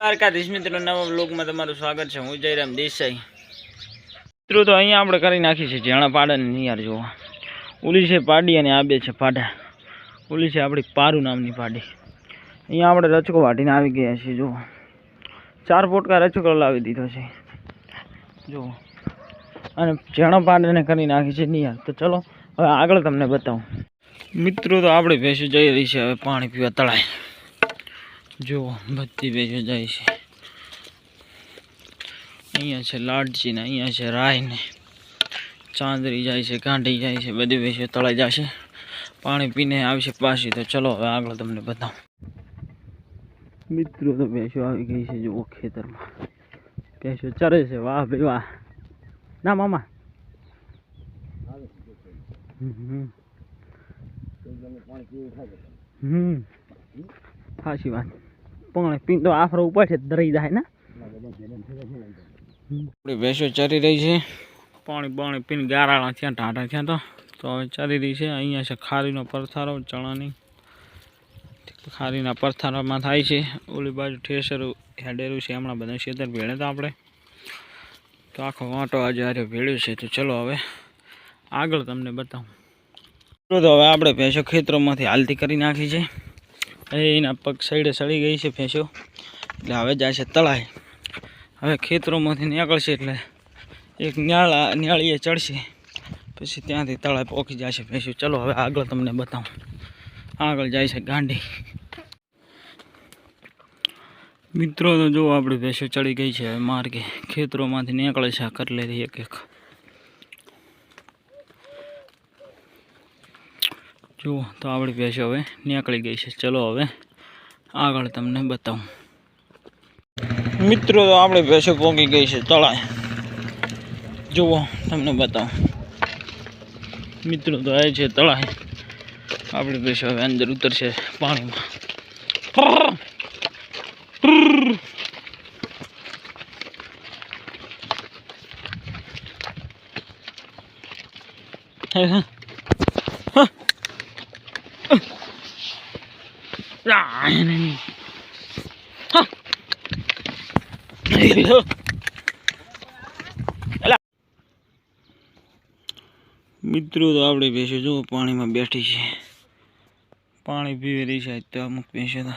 દ્વારકાધીશ મિત્રો, નવા બ્લોગમાં તમારું સ્વાગત છે. હું જયરામ દેસાઈ. મિત્રો, તો અહીંયા આપણે કરી નાખી છે જેણા પાડાને નિયાર જુઓ. ઓલી છે પાડી અને આ બે છે પાડા ઓલી છે આપણી પારુ નામની પાડી. અહીંયા આપણે રચકો વાટીને આવી ગયા છીએ, જુઓ. ચાર પોટકા રચકો લાવી દીધો છે. જુઓ. અને જેણા પાડાને કરી નાખી છે નિયાર તો ચલો, હવે આગળ તમને બતાવું. મિત્રો, તો આપણે ભેંસો જઈ રહી છે, હવે પાણી પીવા તળાય. જુઓ બધી ભેંસો જાય છે. અહીંયા છે લાડજી ને, અહીંયા છે રાય ને. ચાંદરી જાય છે, ગાંઠી જાય છે, બધી ભેંસો તળાઈ જશે. પાણી પીને આવશે પાછી, તો ચલો હવે આગળ તમને બતાવું. મિત્રો, તો ભેંસો આવી ગઈ છે, જુઓ ખેતરમાં. ભેંસો ચરે છે, વાહ ભાઈ વાહ. ના, મામા. હમ હમ. વાત. પણ પીન તો આફરો ઉપર છે દરી જાય ને? આપણી ભેંસો ચરી રહી છે. પાણી પાણી પીને ગારાળા થયા ટાટા થયા તો. તો હવે ચરી રહી છે. અહીંયા છે ખારીનો પરથારો ચણાની. ખારીના પરથારામાં થાય છે. ઓલી બાજુ ઠેસરું હેડેરું છે. હમણાં બધા શેતર ભેળે તો આપણે. તો આખો વાંટો આજે હારે ભેળ્યો છે. તો ચલો હવે આગળ તમને બતાવું. તો હવે આપણે ભેંસો ખેતરોમાંથી હાલતી કરી નાખી છે. એના પગ સાઈડે સડી ગઈ છે ભેંસો. એટલે હવે જાય છે તળાય. હવે ખેતરોમાંથી નીકળશે એટલે એક ન્યાળા, ન્યાળીએ ચડશે. પછી ત્યાંથી તળાય પોખી જશે ભેંસો. ચલો હવે આગળ તમને બતાવું. આગળ જાય છે ગાંડી. મિત્રો, તો જો આપણે ભેંસો ચડી ગઈ છે માર્ગે. ખેતરોમાંથી નીકળે છે આ કરલેરી એક એક જુઓ તો આપણી ભેંસો હવે. નીકળી ગઈ છે. ચલો હવે આગળ તમને બતાવું. મિત્રો, તો આપણી ભેંસો પોંકી ગઈ છે તળાય. જુઓ, તમને બતાવું. મિત્રો, તો આવે છે તળાય. આપણી ભેંસો હવે અંદર ઉતરશે પાણીમાં. હે. મિત્રો તો આપણે ભેંસો જુઓ પાણીમાં બેઠી છે. પાણી પીવી રહી છે તો અમુક ભેંસો તો.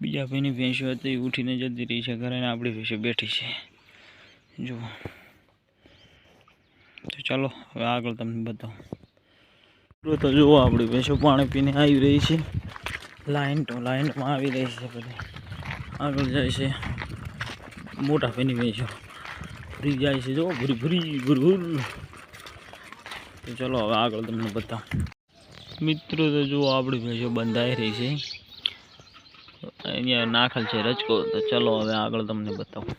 બીજા ભાઈની ભેંસો હતી એ ઉઠીને જતી રહી છે ઘરે આપણી ભેંસો બેઠી છે. જુઓ તો ચાલો, હવે આગળ તમને બતાવું. તો જુઓ આપણી ભેંસો પાણી પીને આવી રહી છે. લાઈન તો લાઈનમાં આવી રહી છે બધી. આગળ જાય છે. મોટા ફેની ભેંસો ફરી જાય છે. જો ભૂરી ભૂર ભૂર તો ચલો હવે આગળ તમને બતાવ. મિત્રો, તો જુઓ આપણી ભેંસો બંધાઈ રહી છે. અહીંયા નાખેલ છે રચકો તો ચલો હવે આગળ તમને બતાવું.